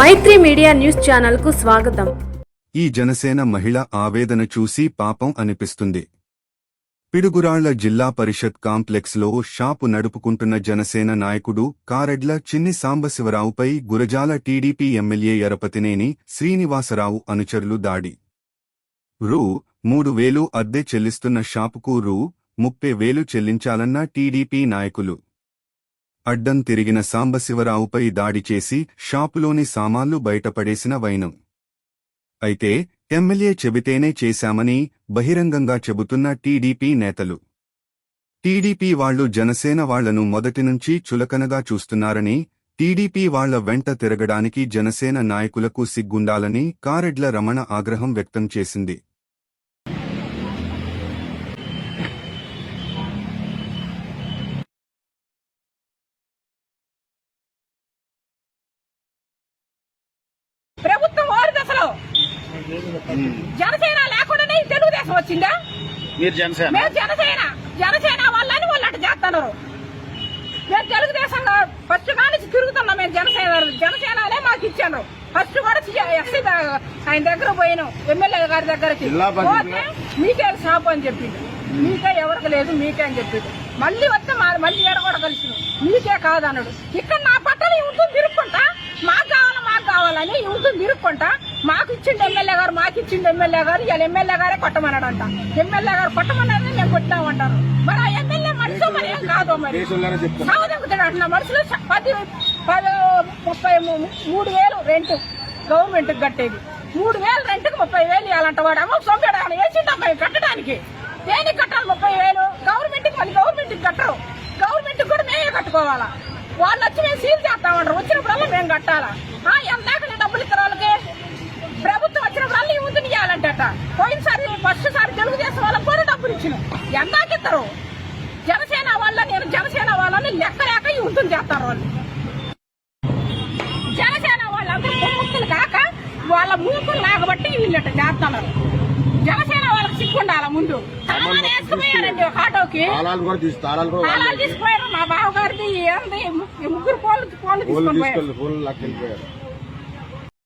మైత్రి media news ఛానల్కు స్వాగతం. ఈ జనసేన మహిళ ఆవేదన చూసి పాపం అనిపిస్తుంది. పిడుగురాళ్ళ జిల్లా పరిషత్ కాంప్లెక్స్లో షాపు నడుపుకుంటున్న జనసేన నాయకుడు కారెడ్ల చిన్ని సాంబశివరావుపై గురజాల టీడీపీ ఎమ్మెల్యే ఎరపతినేని శ్రీనివాసరావు అనుచరులు దాడి. రూ. మూడు వేలు అద్దె చెల్లిస్తున్న షాపుకు రూ. ముప్పై వేలు చెల్లించాలన్న టీడీపీ నాయకులు అడ్డం తిరిగిన సాంబశివరావుపై దాడి చేసి షాపులోని సామాన్లు బయటపడేసిన వైనం. అయితే ఎమ్మెల్యే చెబితేనే చేశామని బహిరంగంగా చెబుతున్న టీడీపీ నేతలు. టీడీపీ వాళ్ళు జనసేన వాళ్ళను మొదటి నుంచి చులకనగా చూస్తున్నారని టీడీపీ వాళ్ళ వెంట తిరగడానికి జనసేన నాయకులకు సిగ్గుండాలని కారెడ్ల రమణ ఆగ్రహం వ్యక్తం చేసింది. జనసేన లేకుండానే తెలుగుదేశం వచ్చిందా? మీరు జనసేన. మేము జనసేన జనసేన వాళ్ళని వాళ్ళు అటు చేస్తున్నారు. మేము తెలుగుదేశం ఫస్ట్ కాడి నుంచి తిరుగుతున్నాం మేము జనసేన జనసేననే మాకు ఇచ్చాను. ఫస్ట్ కూడా ఎస్సీ ఆయన దగ్గర పోయినాం ఎమ్మెల్యే గారి దగ్గరకి. పోతే మీకే షాప్ అని చెప్పిండు మీకే ఎవరికి లేదు మీకే అని చెప్పిండు మళ్ళీ వస్తే మా మళ్ళీ ఏడ కూడా కలిసి మీకే కాదన్నాడు. ఇక్కడ నా పట్టణ ఉంటుంది తిరుక్కుంటా? మాకు కావాలి మాకు కావాలని ఉంటుంది తిరుక్కుంటా? మాకు ఇచ్చిండు ఎమ్మెల్యే గారు మాకు ఇచ్చిండు ఎమ్మెల్యే గారు ఇలా ఎమ్మెల్యే గారే కొట్టమన్నాడంట. ఎమ్మెల్యే గారు కొట్టమన్నారని మేము కొట్టినామంటారు. మరి ఆ ఎమ్మెల్యే మనిషి మరి ఏం కాదు మరి? సాగుదొక్కుతాడు అంటున్నా మనుషులు చ- పది పది ముప్పై మూడు వేలు రెంట్ గవర్నమెంట్ కట్టేది. మూడు వేలు రెంట్కి ముప్పై వేలు ఇవ్వాలంట వాడు. అమ్మ సొంతాడు వేసిండమ్మా కట్టడానికి. దేనికి కట్టాలి ముప్పై వేలు? గవర్నమెంట్కి మళ్ళీ గవర్నమెంట్కి కట్టరు. గవర్నమెంట్కి కూడా మేమే కట్టుకోవాలా? వాళ్ళు వచ్చి మేము సీల్ చేస్తామంటారు. వచ్చినప్పుడల్లా మేము కట్టాలా? ఎంత డబ్బులు ఇస్తారు వాళ్ళకి ప్రభుత్వం వచ్చినప్పుడల్లా ఈ ముందు ఇవ్వాలంటట పోయినసారి ఫస్ట్ సారి తెలుగుదేశం వాళ్ళకి కూడా డబ్బులు ఇచ్చిన ఇస్తారు జనసేన వాళ్ళ నేను జనసేన వాళ్ళని లెక్క లేక ఉంటుంది చేస్తారు వాళ్ళు. జనసేన వాళ్ళందరూ కాక వాళ్ళ మూకులు లాగబట్టి వీళ్ళట చేస్తున్నారు. జనసేన వాళ్ళకి సిక్కుండాల ముందు? తాళాలు వేసుకుపోయారండి ఒక ఆటోకి. తాళాలు తీసుకుపోయారు. మా బావగారిది ఏంది? ముగ్గురు పోలు పోలు ఫోన్లు తీసుకొని పోయారు. ఫోన్లు